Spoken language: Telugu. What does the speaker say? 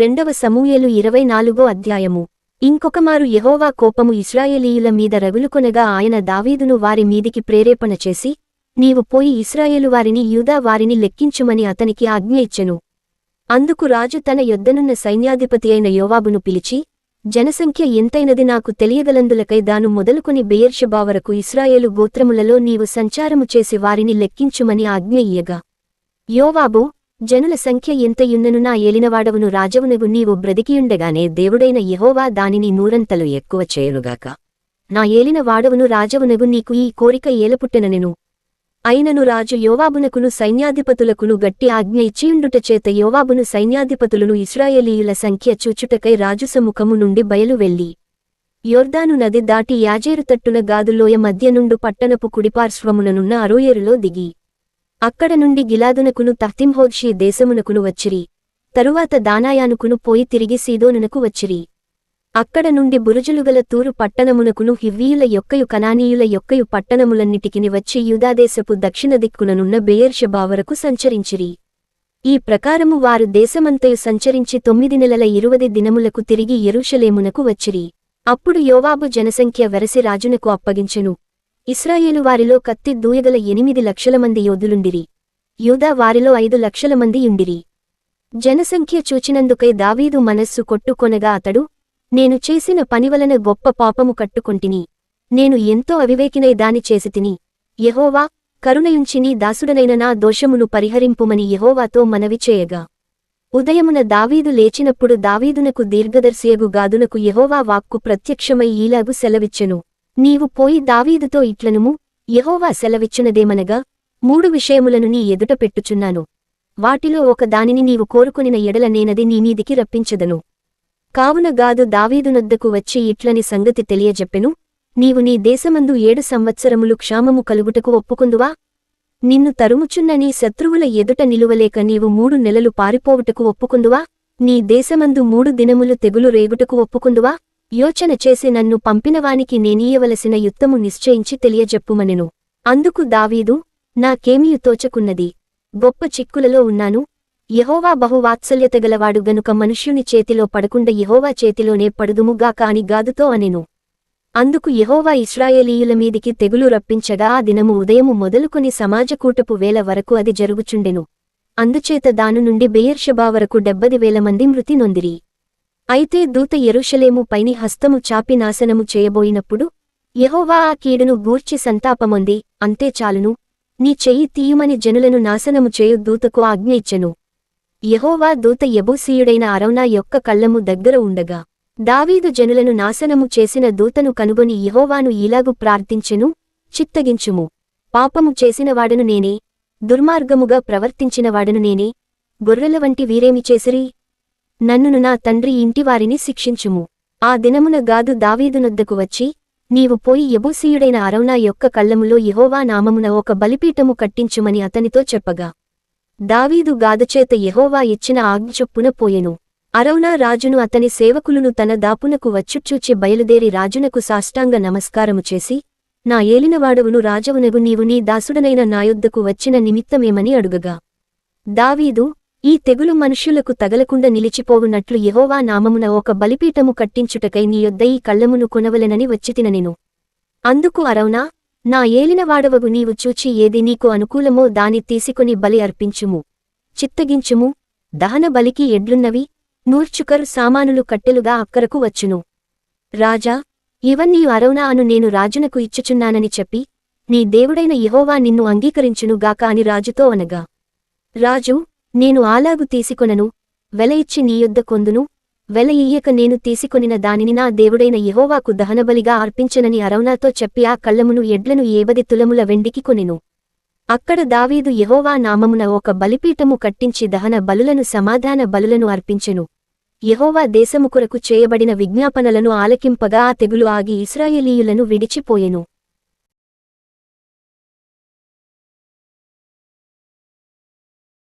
రెండవ సమూయలు ఇరవై నాలుగో అధ్యాయము. ఇంకొకమారు యహోవా కోపము ఇస్రాయేలీయుల మీద రగులుకొనగా ఆయన దావీదును వారి మీదికి ప్రేరేపణ చేసి నీవు పోయి ఇస్రాయేలు వారిని యూదా వారిని లెక్కించుమని అతనికి ఆజ్ఞ ఇచ్చెను. అందుకు రాజు తన యొద్దనున్న సైన్యాధిపతి అయిన యోవాబును పిలిచి జనసంఖ్య ఎంతైనది నాకు తెలియగలందులకై దాను మొదలుకొని బెయర్షబా వరకు ఇస్రాయేలు గోత్రములలో నీవు సంచారము చేసి వారిని లెక్కించుమని ఆజ్ఞ ఇయ్యగా. యోవాబు జనుల సంఖ్య ఎంతయున్నను నా ఏలినవాడవును రాజవునగు నీవు బ్రతికియుండగానే దేవుడైన యహోవా దానిని నూరంతలు ఎక్కువ చేయనుగాక. నా ఏలిన వాడవును రాజవునగు నీకు ఈ కోరిక ఏలపుట్టెననెను. అయినను రాజు యోవాబునకును సైన్యాధిపతులకును గట్టి ఆజ్ఞ ఇచ్చియుండుట చేత యోవాబును సైన్యాధిపతులను ఇస్రాయేలీయుల సంఖ్య చూచుటకై రాజు సముఖము నుండి బయలు వెళ్ళి యోర్దాను నది దాటి యాజేరు తట్టున గాదులోయ మధ్య నుండు పట్టణపు కుడిపార్శ్వముననున్న అరోయేరులో దిగి. అక్కడ నుండి గిలాదునకును తహ్తింహోద్షీ దేశమునకును వచ్చిరి. తరువాత దానాయానుకును పోయి తిరిగి సీదోనునకు వచ్చిరి. అక్కడ నుండి బురుజులుగల తూరు పట్టణమునకును హివ్వీయుల యొక్కయు కనానీయుల యొక్కయు పట్టణములన్నిటికిని వచ్చి యూదాదేశపు దక్షిణ దిక్కుననున్న బేయర్షబావరకు సంచరించిరి. ఈ ప్రకారము వారు దేశమంతయు సంచరించి తొమ్మిది నెలల ఇరువది దినములకు తిరిగి ఎరుషలేమునకు వచ్చిరి. అప్పుడు యోవాబు జనసంఖ్య వెరసి రాజునకు అప్పగించెను. ఇస్రాయేలు వారిలో కత్తి దూయగల ఎనిమిది లక్షల మంది యోధులుండిరి. యూదా వారిలో ఐదు లక్షల మంది యుండిరి. జనసంఖ్య చూచినందుకై దావీదు మనస్సు కొట్టుకొనగా అతడు నేను చేసిన పనివలన గొప్ప పాపము కట్టుకొంటిని. నేను ఎంతో అవివేకినై దాని చేసితిని యెహోవా కరుణయుంచిని దాసుడనైన నా దోషమును పరిహరింపుమని యహోవాతో మనవి చేయగా. ఉదయమున దావీదు లేచినప్పుడు దావీదునకు దీర్ఘదర్శియగు గాదునకు యహోవా వాక్కు ప్రత్యక్షమై ఈలాగు సెలవిచ్చెను. నీవు పోయి దావీదుతో ఇట్లనుము యహోవా సెలవిచ్చునదేమనగా మూడు విషయములను నీ ఎదుట పెట్టుచున్నాను. వాటిలో ఒక దానిని నీవు కోరుకొనిన ఎడల నేనది నీమీదికి రప్పించదను. కావున గాదు దావీదునొద్దకు వచ్చి ఇట్లని సంగతి తెలియజెప్పెను నీవు నీ దేశమందు ఏడు సంవత్సరములు క్షామము కలుగుటకు ఒప్పుకుందువా? నిన్ను తరుముచున్న నీ శత్రువుల ఎదుట నిలువలేక నీవు మూడు నెలలు పారిపోవుటకు ఒప్పుకుందువా? నీ దేశమందు మూడు దినములు తెగులు రేగుటకు ఒప్పుకుందువా? యోచన చేసి నన్ను పంపినవానికి నేనీయవలసిన యుత్తము నిశ్చయించి తెలియజెప్పుమనెను. అందుకు దావీదు నాకేమియు తోచకున్నది. గొప్ప చిక్కులలో ఉన్నాను. యహోవా బహువాత్సల్యత గలవాడు గనుక మనుష్యుని చేతిలో పడకుండా యహోవా చేతిలోనే పడుదుముగాక అని గాదుతో అనెను. అందుకు యహోవా ఇస్రాయేలీయుల మీదికి తెగులు రప్పించగా ఆ దినము ఉదయము మొదలుకొని సమాజకూటపు వేల వరకు అది జరుగుచుండెను. అందుచేత దాను నుండి బెయర్షబా వరకు డెబ్బది వేల మంది మృతి నొందిరి. అయితే దూత ఎరుషలేము పైని హస్తము చాపి నాశనము చేయబోయినప్పుడు యహోవా ఆ కీడును గూర్చి సంతాపమొంది అంతే చాలును నీ చెయ్యి తీయుమని జనులను నాశనము చేయు దూతకు ఆజ్ఞ ఇచ్చెను. యహోవా దూత యబూసీయుడైన అరౌనా యొక్క కళ్ళము దగ్గర ఉండగా దావీదు జనులను నాశనము చేసిన దూతను కనుగొని యహోవాను ఇలాగు ప్రార్థించెను చిత్తగించుము. పాపము చేసినవాడను నేనే దుర్మార్గముగా ప్రవర్తించినవాడను నేనే గొర్రెల వంటి వీరేమి చేసిరి? నన్నును నా తండ్రి ఇంటివారిని శిక్షించుము. ఆ దినమున గాదు దావీదునొద్దకు వచ్చి నీవు పోయి యబూసీయుడైన అరౌనా యొక్క కళ్ళములో యహోవా నామమున ఒక బలిపీఠము కట్టించుమని అతనితో చెప్పగా దావీదు గాదుచేత యహోవా ఇచ్చిన ఆజ్ఞచొప్పున పోయెను. అరౌనా రాజును అతని సేవకులును తన దాపునకు వచ్చుచూచి బయలుదేరి రాజునకు సాష్టాంగ నమస్కారము చేసి నా ఏలినవాడవును రాజవునగు నీవు నీ దాసుడనైన నాయొద్దకు వచ్చిన నిమిత్తమేమని అడుగగా దావీదు ఈ తెగులు మనుష్యులకు తగలకుండా నిలిచిపోవునట్లు యహోవా నామమున ఒక బలిపీఠము కట్టించుటకై నీ యొద్ద ఈ కళ్ళమును కొనవలెనని వచ్చితిననెను అందుకు అరౌనా నా ఏలినవాడవగు నీవు చూచి ఏది నీకు అనుకూలమో దాని తీసుకుని బలి అర్పించుము. చిత్తగించుము దహన బలికి ఎడ్లున్నవి నూర్చుకరు సామానులు కట్టెలుగా అక్కరకు వచ్చును. రాజా ఇవన్నీ అరౌనా అను నేను రాజునకు ఇచ్చుచున్నానని చెప్పి నీ దేవుడైన యహోవా నిన్ను అంగీకరించునుగాక అని రాజుతో అనగా. రాజు నేను ఆలాగు తీసుకొనను వెల ఇచ్చి నీ యొద్ద కొందును వెల ఇయ్యక నేను తీసుకొనిన దానిని నా దేవుడైన యహోవాకు దహనబలిగా అర్పించనని అరౌనాతో చెప్పి ఆ కళ్ళమును ఎడ్లను ఏబది తులముల వెండికి కొనెను. అక్కడ దావీదు యహోవా నామమున ఒక బలిపీఠము కట్టించి దహన బలులను సమాధాన బలులను అర్పించెను. యహోవా దేశము కొరకు చేయబడిన విజ్ఞాపనలను ఆలకింపగా ఆ తెగులు ఆగి ఇస్రాయేలీయులను విడిచిపోయెను.